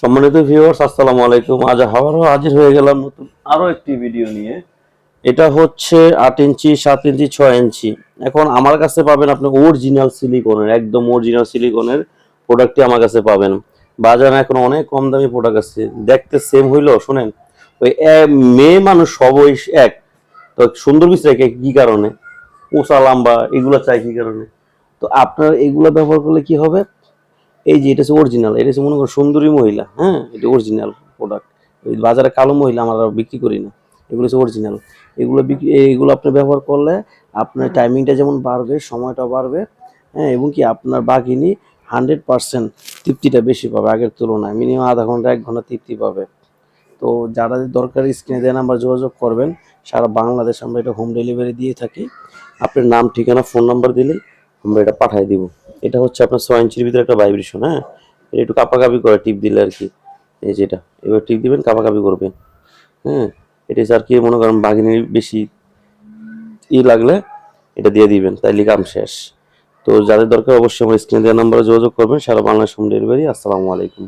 সম্মানিত ভিউয়ার্স আসসালামু আলাইকুম। আজ আবারও হাজির হয়ে গেলাম নতুন আরও একটি ভিডিও নিয়ে। এটা হচ্ছে আট ইঞ্চি, সাত ইঞ্চি, ছয় ইঞ্চি। এখন আমার কাছে পাবেন আপনি অরিজিনাল সিলিকনের একদম অরিজিনাল সিলিকনের প্রোডাক্টটি আমার কাছে পাবেন। বাজারে এখন অনেক কম দামি প্রোডাক্ট আছে। দেখতে সেম হইল, শুনেন। ওই মেয়ে মানুষ সবই এক। তো সুন্দর বিষয় কি কারণে? উঁচা, লম্বা, এগুলো চাই কি কারণে? তো আপনার এগুলো ব্যবহার করলে কি হবে? এই যে এটা হচ্ছে অরিজিনাল এটা হচ্ছে মনে করুন সুন্দরী মহিলা হ্যাঁ? এটা অরিজিনাল প্রোডাক্ট ওই বাজারে কালো মহিলা আমরা বিক্রি করি না, এগুলো হচ্ছে অরিজিনাল এগুলো বিক্রি এইগুলো আপনি ব্যবহার করলে আপনার টাইমিংটা যেমন বাড়বে সময়টা বাড়বে হ্যাঁ? এবং কি আপনার বাঘিনী হান্ড্রেড পার্সেন্ট তৃপ্তিটা বেশি পাবে আগের তুলনায়। মিনিমাম আধা ঘণ্টা, এক ঘণ্টা তৃপ্তি পাবে। তো যারা দরকার স্ক্রিনে দেয় নাম্বার যোগাযোগ করবেন, সারা বাংলাদেশ আমরা এটা হোম ডেলিভারি দিয়ে থাকি। আপনার নাম, ঠিকানা ফোন নাম্বার দিলেই আমরা এটা পাঠিয়ে দিব। এটা হচ্ছে আপনার ছয় ইঞ্চির ভিতরে একটা ভাইব্রেশন হ্যাঁ? এটা একটু কাপাকাপি করে টিপ দিলে আর কি। এই যেটা এবার টিপ দিবেন, কাপাকাপি করবেন। হ্যাঁ? এটা আর কি মনে করেন বাঘিনীর বেশি ই লাগলে এটা দিয়ে দিবেন, তাইলে কাম শেষ। তো যাদের দরকার অবশ্যই আমার স্ক্রিনে দেওয়া নাম্বারে যোগাযোগ করবেন। সারা বাংলাদেশ হোম ডেলিভারি, আসসালামু আলাইকুম।